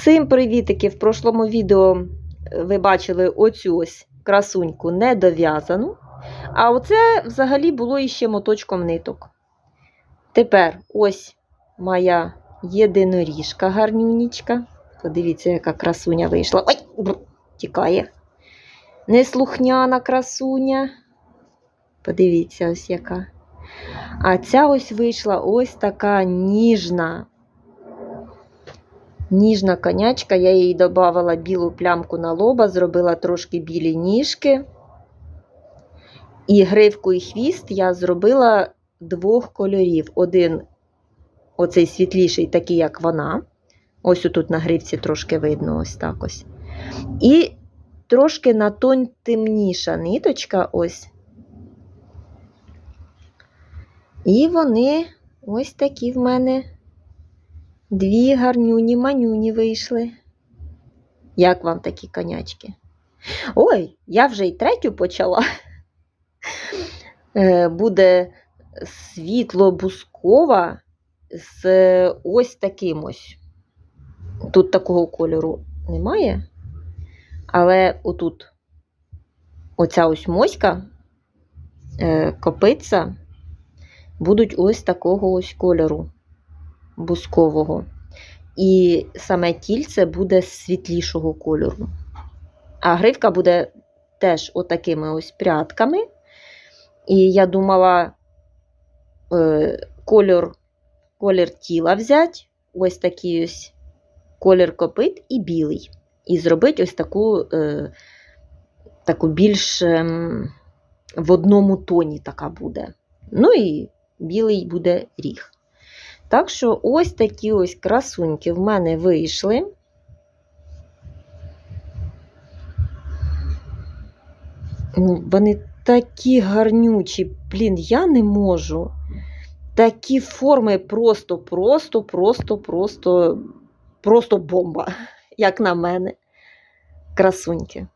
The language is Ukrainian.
Всім привітики! В прошлому відео е, ви бачили оцю ось красуньку недов'язану. А оце взагалі було іще моточком ниток. Тепер ось моя єдиноріжка гарнюнічка. Подивіться, яка красуня вийшла. Ой, бр, тікає. Неслухняна красуня. Подивіться, ось яка. А ця ось вийшла ось така ніжна. Ніжна конячка, я їй додавала білу плямку на лоба, зробила трошки білі ніжки. І гривку і хвіст я зробила двох кольорів. Один оцей світліший, такий, як вона. Ось тут на гривці трошки видно, ось так ось. І трошки на тонь темніша ниточка ось. І вони ось такі в мене дві гарнюні манюні вийшли. Як вам такі конячки? Ой, я вже й третю почала. Е, Буде світло-бускова з ось таким ось. Тут такого кольору немає. Але отут оця ось моська, е, копиця, будуть ось такого ось кольору бускового. І саме тільце буде світлішого кольору. А гривка буде теж отакими ось прядками. І я думала е, кольор, колір тіла взяти, ось такий ось колір копит і білий. І зробити ось таку, е, таку більш ем, в одному тоні така буде. Ну і білий буде ріг. Так що ось такі ось красуньки в мене вийшли. Ну, Вони такі гарнючі, блін, я не можу. Такі форми просто, просто, просто, просто, просто бомба, як на мене. Красуньки.